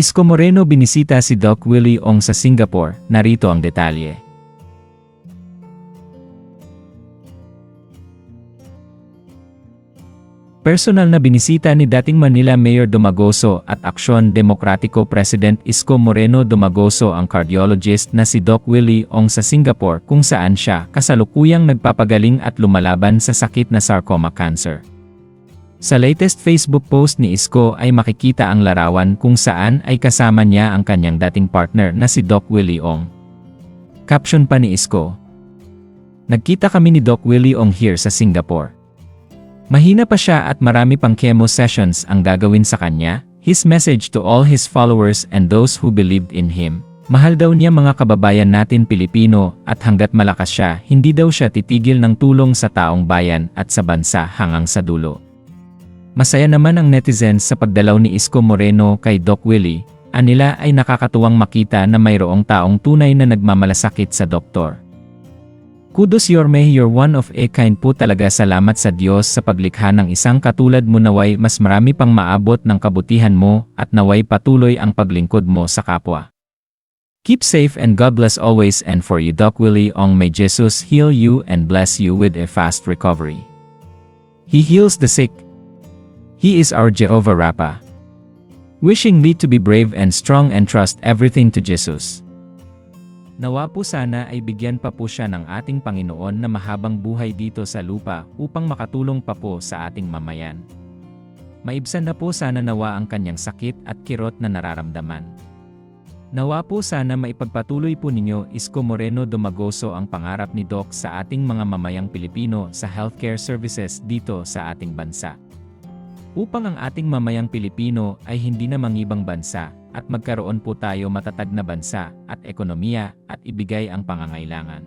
Isko Moreno binisita si Doc Willie Ong sa Singapore, narito ang detalye. Personal na binisita ni dating Manila Mayor Dumagoso at Aksyon Demokratiko President Isko Moreno Dumagoso ang cardiologist na si Doc Willie Ong sa Singapore kung saan siya kasalukuyang nagpapagaling at lumalaban sa sakit na sarcoma cancer. Sa latest Facebook post ni Isko ay makikita ang larawan kung saan ay kasama niya ang kanyang dating partner na si Doc Willie Ong. Caption pa ni Isko, Nagkita kami ni Doc Willie Ong here sa Singapore. Mahina pa siya at marami pang chemo sessions ang gagawin sa kanya. His message to all his followers and those who believed in him. Mahal daw niya mga kababayan natin Pilipino at hanggat malakas siya, hindi daw siya titigil ng tulong sa taong bayan at sa bansa hanggang sa dulo. Masaya naman ang netizens sa pagdalaw ni Isko Moreno kay Doc Willie. Anila ay nakakatuwang makita na mayroong taong tunay na nagmamalasakit sa doktor. Kudos Yorme, you're one of a kind po talaga salamat sa Diyos sa paglikha ng isang katulad mo naway mas marami pang maabot ng kabutihan mo at naway patuloy ang paglingkod mo sa kapwa. Keep safe and God bless always and for you Doc Willie Ong may Jesus heal you and bless you with a fast recovery. He heals the sick. He is our Jehovah Rapha. Wishing me to be brave and strong and trust everything to Jesus. Nawa po sana ay bigyan pa po siya ng ating Panginoon na mahabang buhay dito sa lupa upang makatulong pa po sa ating mamayan. Maibsan na po sana nawa ang kanyang sakit at kirot na nararamdaman. Nawa po sana maipagpatuloy po ninyo Isko Moreno Dumagoso ang pangarap ni Doc sa ating mga mamayang Pilipino sa healthcare services dito sa ating bansa. Upang ang ating mamayang Pilipino ay hindi na mangibang bansa, at magkaroon po tayo matatag na bansa at ekonomiya at ibigay ang pangangailangan.